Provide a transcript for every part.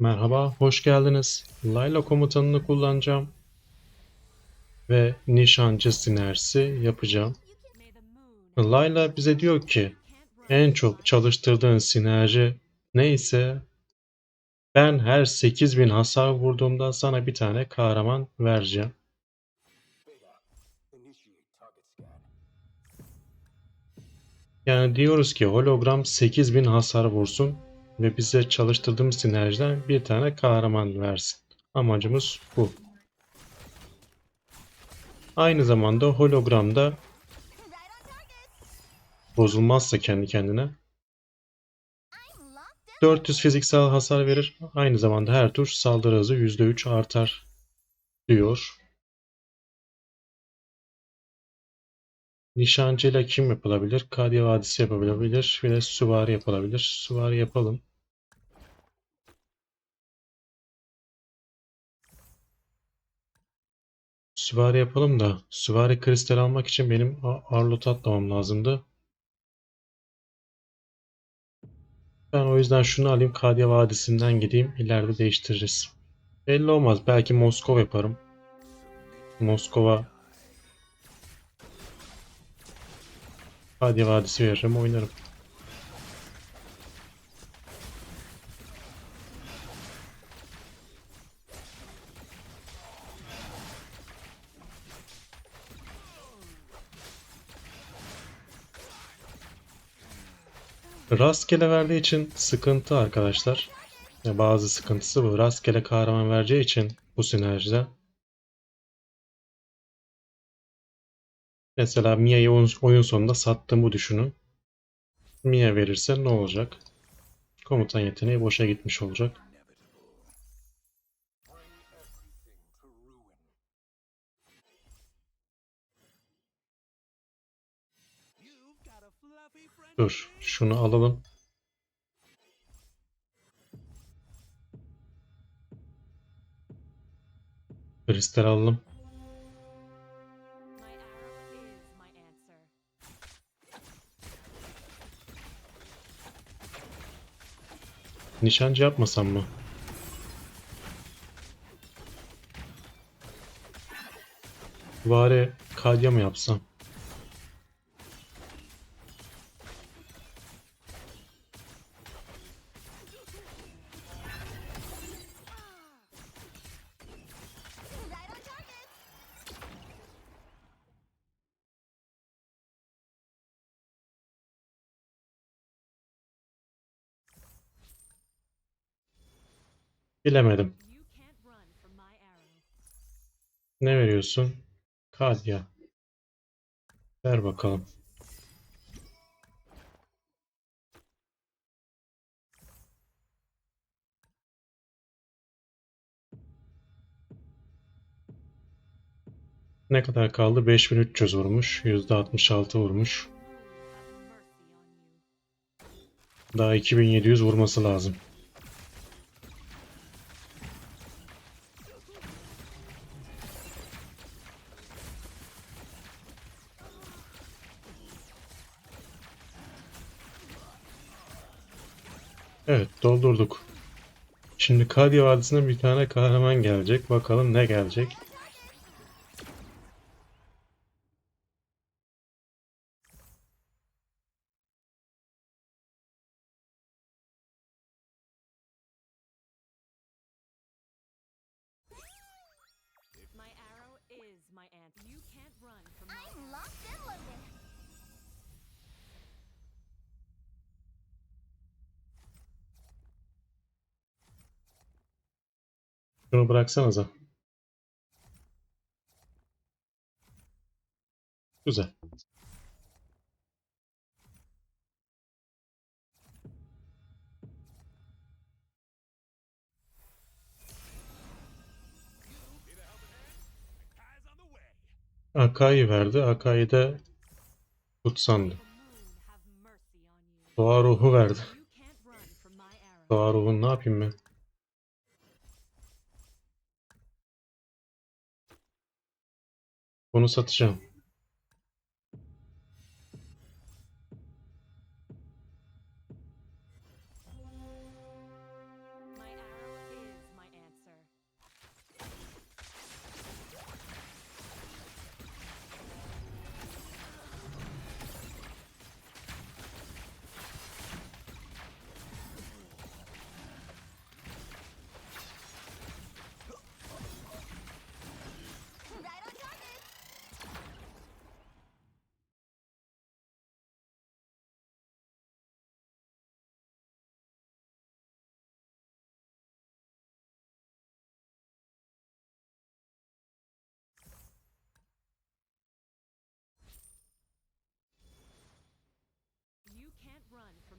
Merhaba, hoş geldiniz. Layla komutanını kullanacağım. Ve nişancı sinerjisi yapacağım. Layla bize diyor ki en çok çalıştırdığın sinerji neyse ben her 8000 hasar vurduğumda sana bir tane kahraman vereceğim. Yani diyoruz ki hologram 8000 hasar vursun ve bize çalıştırdığımız sinerjiden bir tane kahraman versin. Amacımız bu. Aynı zamanda hologramda bozulmazsa kendi kendine 400 fiziksel hasar verir. Aynı zamanda her tur saldırı hızı %3 artar diyor. Nişancıyla kim yapılabilir? Kadya Vadisi yapılabilir. Bir de süvari yapılabilir. Süvari yapalım. Süvari yapalım da süvari kristal almak için benim Arlot'u atlamam lazımdı. Ben o yüzden şunu alayım. Kadya Vadisi'nden gideyim. İleride değiştiririz. Belli olmaz. Belki Moskova yaparım. Moskova Kadya Vadisi veririm oynarım. Rastgele verdiği için sıkıntı arkadaşlar. Ya bazı sıkıntısı bu. Rastgele kahraman vereceği için bu sinerjide. Mesela Mia'yı oyun, sonunda sattığımı düşünün. Mia verirse ne olacak? Komutan yeteneği boşa gitmiş olacak. Dur, şunu alalım. Kristal alalım. Nişancı yapmasam mı? Bari kalya mı yapsam? Bilemedim. Ne veriyorsun? Kalya. Ver bakalım. Ne kadar kaldı? 5300 vurmuş. %66 vurmuş. Daha 2700 vurması lazım. Doldurduk. Şimdi Kadya Vadisi'ne bir tane kahraman gelecek. Bakalım ne gelecek. Şunu bıraksanıza. Güzel. Akai verdi. Akai de kutsandı. Doğa ruhu verdi. Doğa ruhunu ne yapayım ben? Bunu satacağım.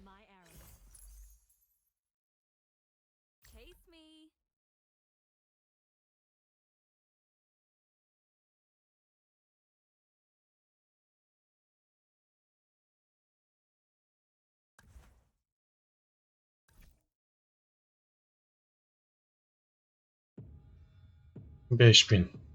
my. Chase me! Beş bin.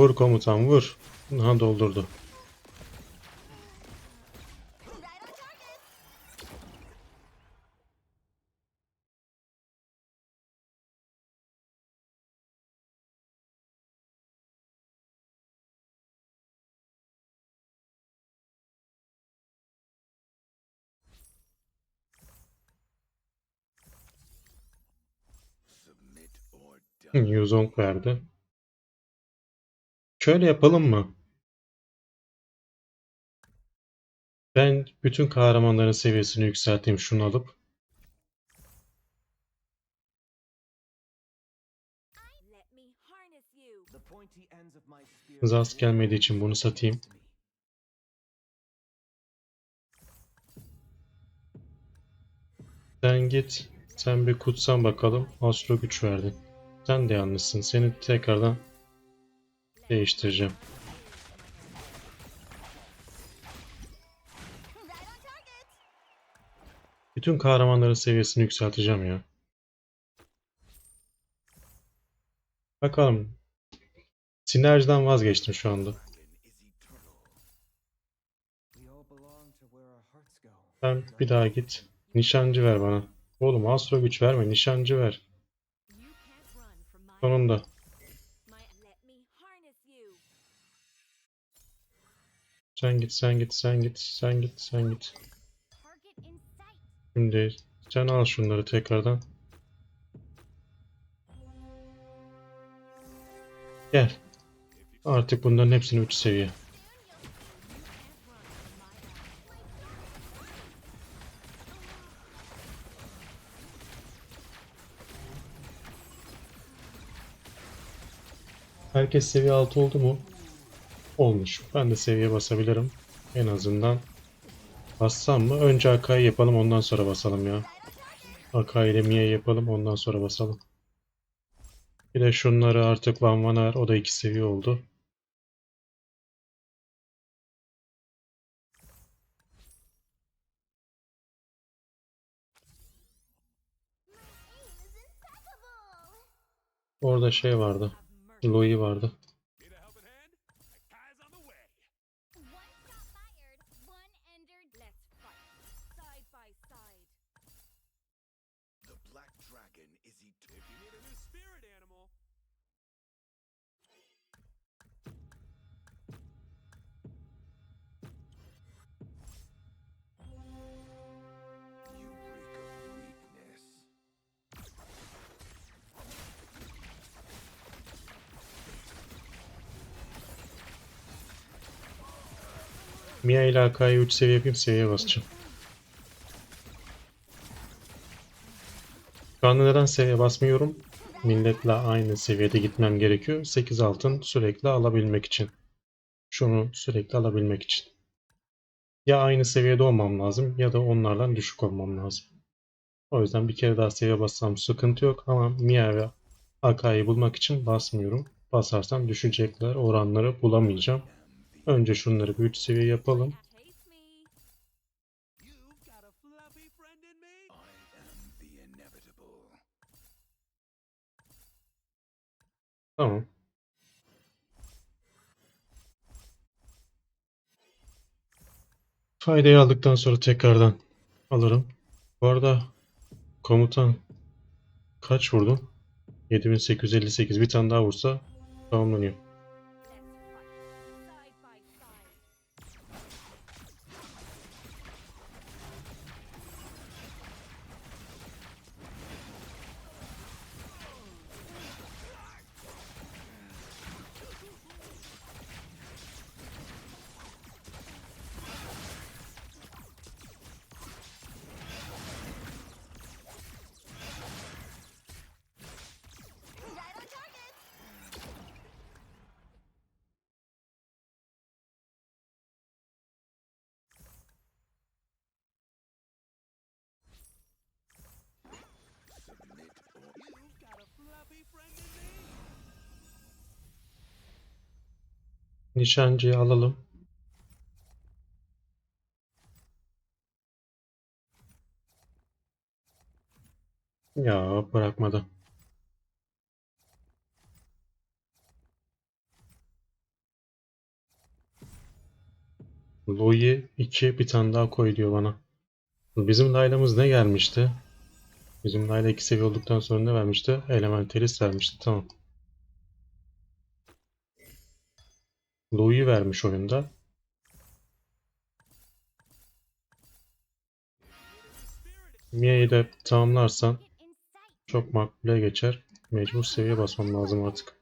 Vur komutan vur. Ha doldurdu. Yuzong verdi. Şöyle yapalım mı? Ben bütün kahramanların seviyesini yükselteyim şunu alıp. Zas gelmediği için bunu satayım. Sen git. Sen bir kutsan bakalım. Astro güç verdin. Sen de yanlışsın. Seni tekrardan değiştireceğim. Bütün kahramanların seviyesini yükselteceğim ya. Bakalım. Sinerjiden vazgeçtim şu anda. Sen bir daha git. Nişancı ver bana. Oğlum astro güç verme. Nişancı ver. Sonunda. Sen git, sen git, sen git, sen git, sen git. Şimdi sen al şunları tekrardan. Gel. Artık bunların hepsini 3 seviye. Herkes seviye 6 oldu mu? Olmuş. Ben de seviye basabilirim. En azından. Bassam mı? Önce Akai yapalım ondan sonra basalım ya. Akai ile Mia yapalım ondan sonra basalım. Bir de şunları artık Van Vanar o da 2 seviye oldu. Orada şey vardı. Louis vardı. Mia ile Akai'yi 3 seviye yapayım seviye basacağım. Şu anda neden seviye basmıyorum? Milletle aynı seviyede gitmem gerekiyor. 8 altın sürekli alabilmek için. Şunu sürekli alabilmek için. Ya aynı seviyede olmam lazım ya da onlardan düşük olmam lazım. O yüzden bir kere daha seviye bassam sıkıntı yok ama Mia ve Akai'yi bulmak için basmıyorum. Basarsam düşecekler oranları bulamayacağım. Önce şunları bir 3 seviye yapalım. Tamam. Faydayı aldıktan sonra tekrardan alırım. Bu arada komutan kaç vurdun? 7858 bir tane daha vursa tamamlanıyor. Nişancıyı alalım. Ya bırakmadı. Louis 2 bir tane daha koy diyor bana. Bizim Layla'mız ne gelmişti? Bizim Layla 2 seviye olduktan sonra ne vermişti? Elementalist vermişti. Tamam. Louis'i vermiş oyunda. Mia'yı da tamamlarsan çok makbule geçer. Mecbur seviye basmam lazım artık.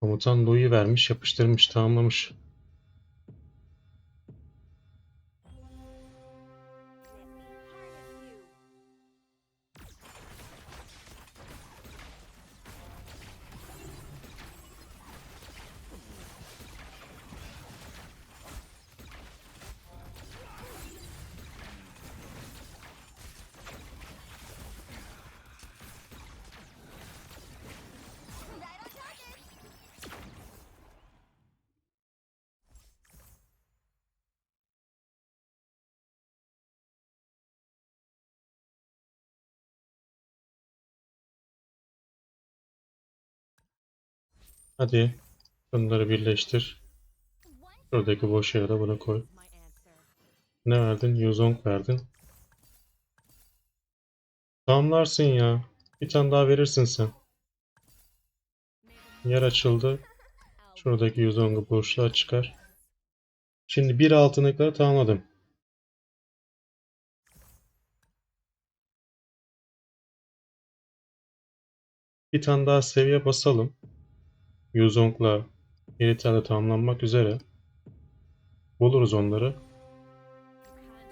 Komutan Louis'i vermiş, yapıştırmış, tamamlamış. Hadi bunları birleştir. Şuradaki boş yere de bunu koy. Ne verdin? Yuzong verdin. Tamamlarsın ya. Bir tane daha verirsin sen. Yer açıldı. Şuradaki Yuzong'u boşluğa çıkar. Şimdi bir altınlıkları tamamladım. Bir tane daha seviye basalım. Yuzong'la Irithel tamamlanmak üzere. Buluruz onları.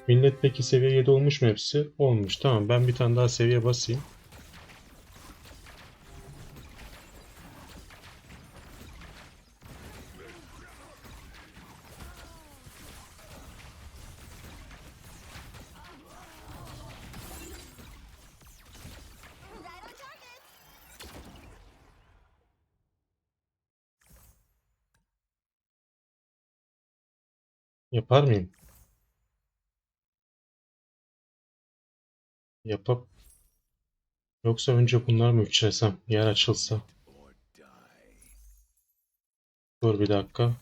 Millet peki seviye 7 olmuş mu hepsi? Olmuş. Tamam ben bir tane daha seviye basayım. Yapar mıyım? Yapıp Yoksa önce bunlar mı üçlesem? Yer açılsa. Dur bir dakika.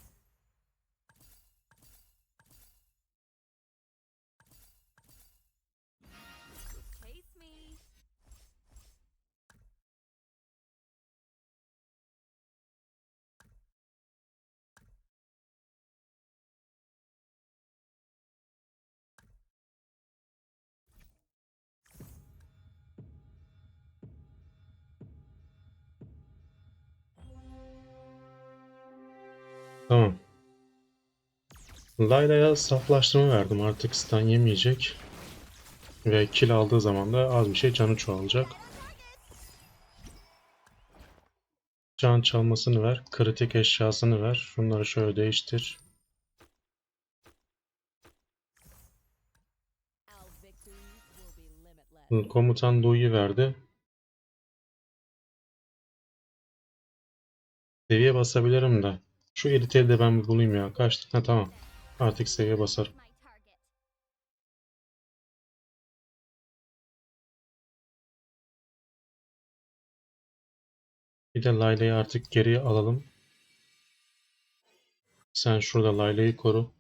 Layla'ya saflaştırma verdim. Artık stun yemeyecek. Ve kill aldığı zaman da az bir şey canı çoğalacak. Can çalmasını ver. Kritik eşyasını ver. Şunları şöyle değiştir. Komutan Louis'i verdi. Seviye basabilirim de. Şu Iritel'i de ben bulayım ya. Kaçtık? Ha tamam. Artık seviye target. Bir de Layla'yı artık geriye alalım. Sen şurada Layla'yı koru.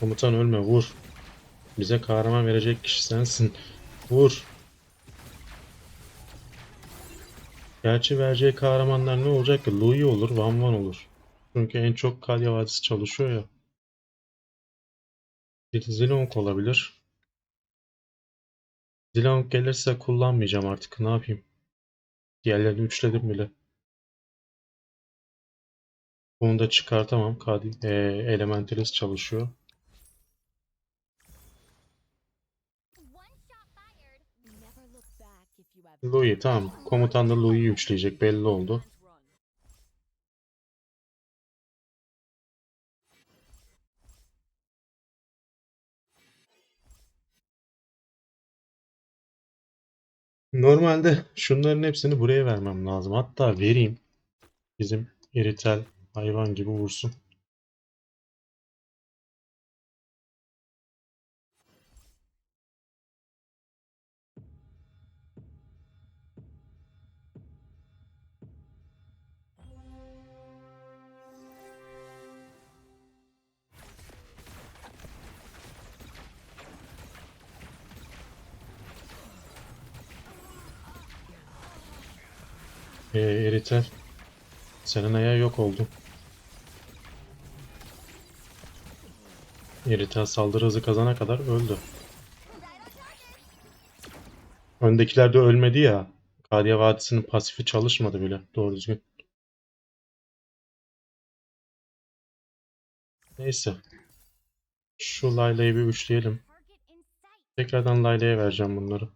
Komutan ölme vur. Bize kahraman verecek kişi sensin. Vur. Gerçi vereceği kahramanlar ne olacak ki? Louis olur, Van Van olur. Çünkü en çok Kalya Vadisi çalışıyor ya. Bir Zilong olabilir. Zilong gelirse kullanmayacağım artık. Ne yapayım? Diğerlerini üçledim bile. Bunu da çıkartamam. Kadi, e, Elementalist çalışıyor. Louis tamam. Komutan da Louis'i üçleyecek belli oldu. Normalde şunların hepsini buraya vermem lazım. Hatta vereyim. Bizim eritel hayvan gibi vursun. Eritel. Senin ayağı yok oldu. Eritel saldırı hızı kazana kadar öldü. Öndekiler de ölmedi ya. Kadia Vadisi'nin pasifi çalışmadı bile doğru düzgün. Neyse. Şu Layla'yı bir üçleyelim. Tekrardan Layla'ya vereceğim bunları.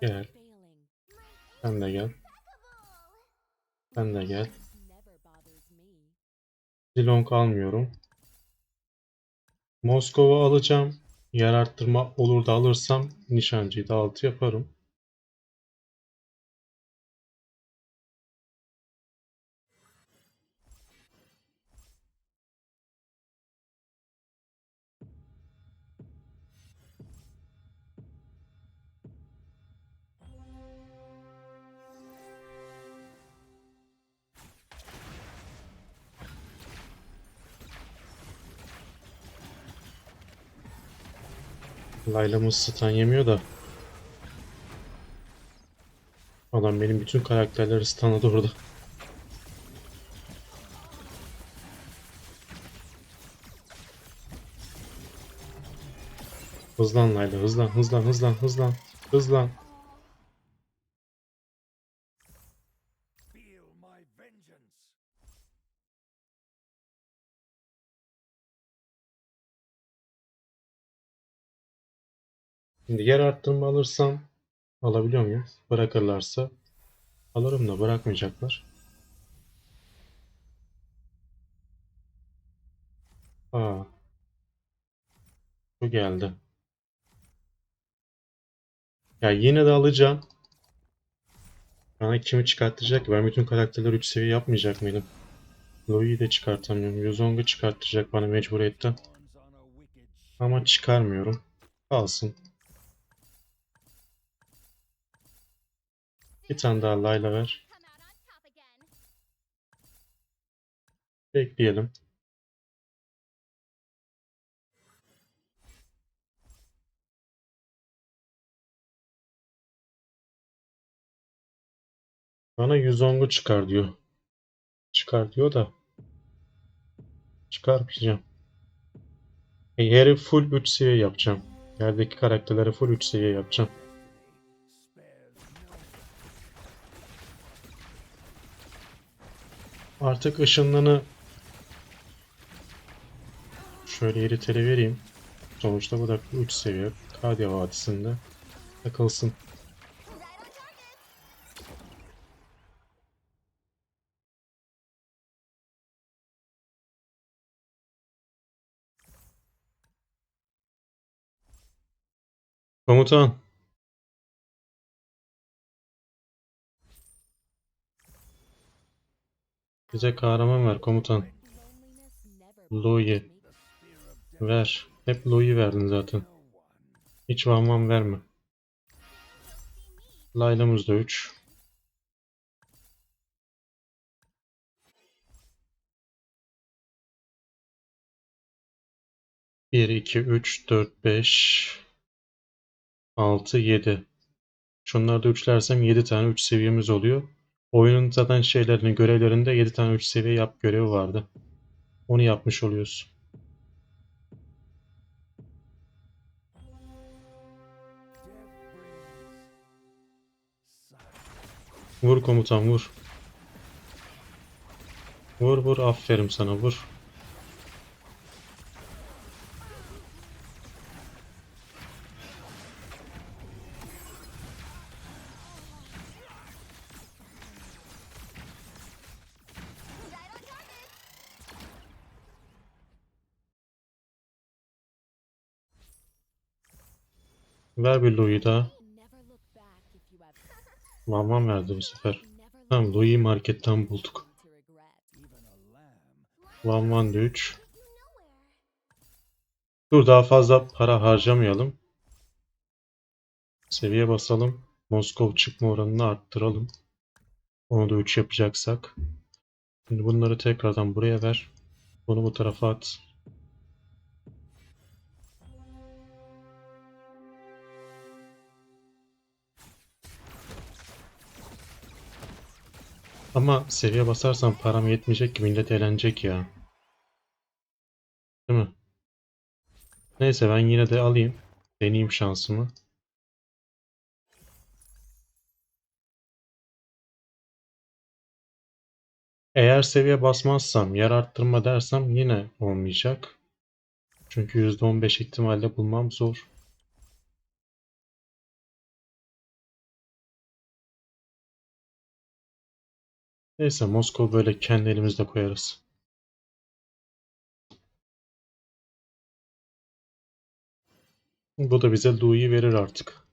Gel. Sen de gel. Sen de gel. Zilong almıyorum. Moskova alacağım. Yer arttırma olur da alırsam nişancıyı da 6 yaparım. Layla'mız stun yemiyor da. Adam benim bütün karakterleri stunladı orada. Hızlan Layla hızlan hızlan hızlan hızlan hızlan. Şimdi yer arttırma alırsam alabiliyor muyum? Bırakırlarsa alırım da bırakmayacaklar. Aa. Bu geldi. Ya yine de alacağım. Bana kimi çıkartacak ki? Ben bütün karakterleri 3 seviye yapmayacak mıydım? Louis'i de çıkartamıyorum. Yuzong'u çıkartacak bana mecburiyetten. Ama çıkarmıyorum. Kalsın. Bir tane daha Layla ver. Bekleyelim. Bana Yuzong'u çıkar diyor. Çıkar diyor da. Çıkarmayacağım. E, Harry full 3 seviye yapacağım. Yerdeki karakterleri full 3 seviye yapacağım. Artık ışınlanı şöyle eritele vereyim. Sonuçta bu da 3 seviye. Kadia Vadisi'nde takılsın. Komutan. Bize kahraman ver komutan. Me. Ver. Hep Louis'i verdin zaten. Hiç Van Van verme. Layla'mız da 3. Bir, iki, üç, dört, beş, altı, yedi. Şunları da üçlersem 7 tane 3 seviyemiz oluyor. Oyunun zaten şeylerini, görevlerinde 7 tane 3 seviye yap görevi vardı. Onu yapmış oluyoruz. Vur komutan vur. Vur vur aferin sana vur. Ver bir have Van Van verdi bu sefer. Tamam Louis'i marketten bulduk. Van Van de 3. Dur daha fazla para harcamayalım. Seviye basalım. Moskov çıkma oranını arttıralım. Onu da 3 yapacaksak. Şimdi bunları tekrardan buraya ver. Bunu bu tarafa at. Ama seviye basarsam param yetmeyecek ki millet eğlenecek ya. Değil mi? Neyse ben yine de alayım. Deneyeyim şansımı. Eğer seviye basmazsam, yer arttırma dersem yine olmayacak. Çünkü %15 ihtimalle bulmam zor. Neyse Moskova böyle kendi elimizde koyarız. Bu da bize Louis'i verir artık.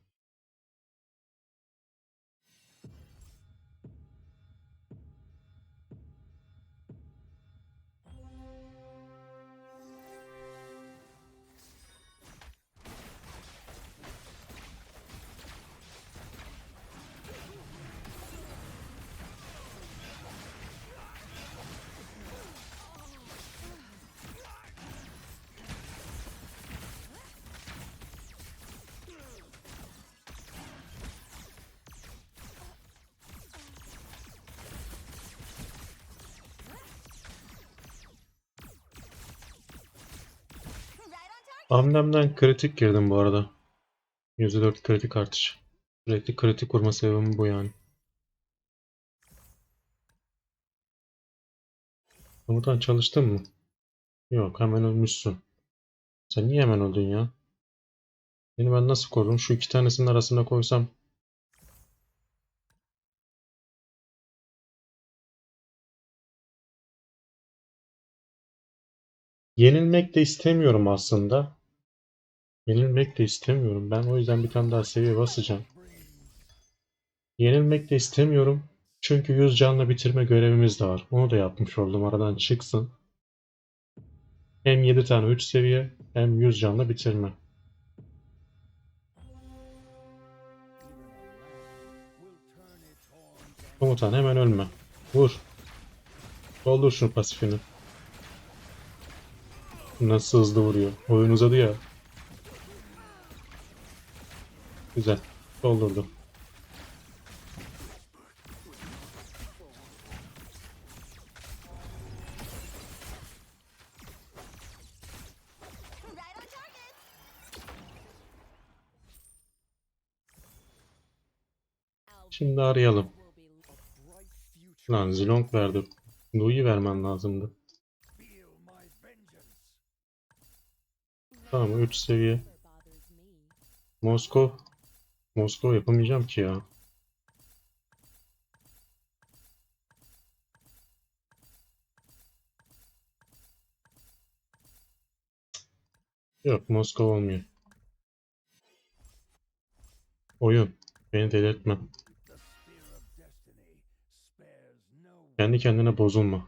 Hamlemden kritik girdim bu arada. %4 kritik artış. Sürekli kritik vurma sebebim bu yani. Komutan çalıştın mı? Yok hemen ölmüşsün. Sen niye hemen öldün ya? Beni ben nasıl korurum? Şu iki tanesinin arasına koysam. Yenilmek de istemiyorum aslında. Yenilmek de istemiyorum. Ben o yüzden bir tane daha seviye basacağım. Yenilmek de istemiyorum. Çünkü 100 canla bitirme görevimiz de var. Onu da yapmış oldum. Aradan çıksın. Hem 7 tane 3 seviye hem 100 canla bitirme. Komutan hemen ölme. Vur. Doldur şunu pasifini. Nasıl hızlı vuruyor. Oyun uzadı ya. Güzel. Doldurdu. Şimdi arayalım. Lan Zilong verdi. Louis'i vermen lazımdı. Tamam 3 seviye. never bothers me. Moskov. Moskov yapamayacağım ki ya. Yok Moskov olmuyor. Oyun. Beni delirtme. Kendi kendine bozulma.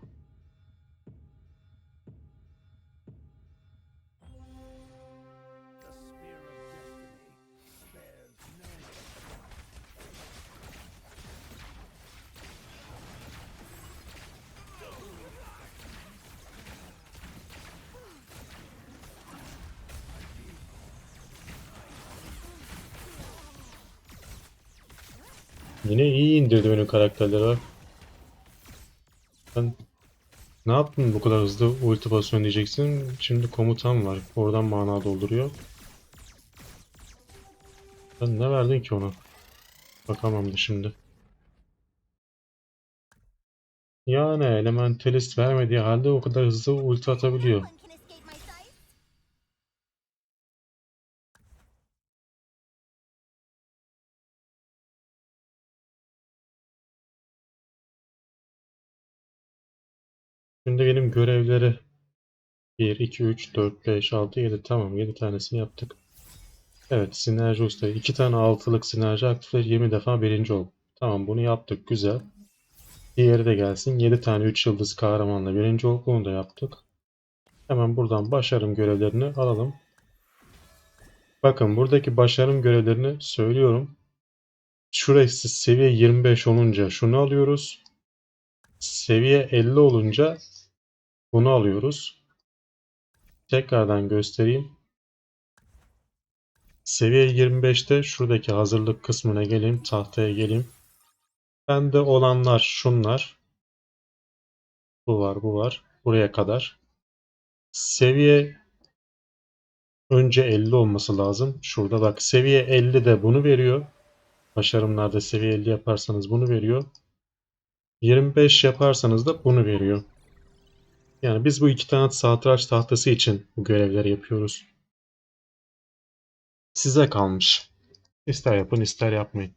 Yine iyi indirdi benim karakterleri bak. Sen ne yaptın bu kadar hızlı ulti basıyorsun diyeceksin. Şimdi komutan var. Oradan mana dolduruyor. Sen ne verdin ki ona? Bakamam da şimdi. Yani elementalist vermediği halde o kadar hızlı ulti atabiliyor. Benim görevleri 1, 2, 3, 4, 5, 6, 7 tamam 7 tanesini yaptık. Evet sinerji ustayı 2 tane altılık sinerji aktifle 20 defa birinci ol. Tamam bunu yaptık güzel. Diğeri de gelsin 7 tane 3 yıldız kahramanla birinci ol bunu da yaptık. Hemen buradan başarım görevlerini alalım. Bakın buradaki başarım görevlerini söylüyorum. Şurası seviye 25 olunca şunu alıyoruz. Seviye 50 olunca bunu alıyoruz. Tekrardan göstereyim. Seviye 25'te şuradaki hazırlık kısmına geleyim, tahtaya geleyim. Bende olanlar şunlar. Bu var, bu var. Buraya kadar. Seviye önce 50 olması lazım. Şurada bak seviye 50 de bunu veriyor. Başarımlarda seviye 50 yaparsanız bunu veriyor. 25 yaparsanız da bunu veriyor. Yani biz bu iki tane satranç tahtası için bu görevleri yapıyoruz. Size kalmış. İster yapın ister yapmayın.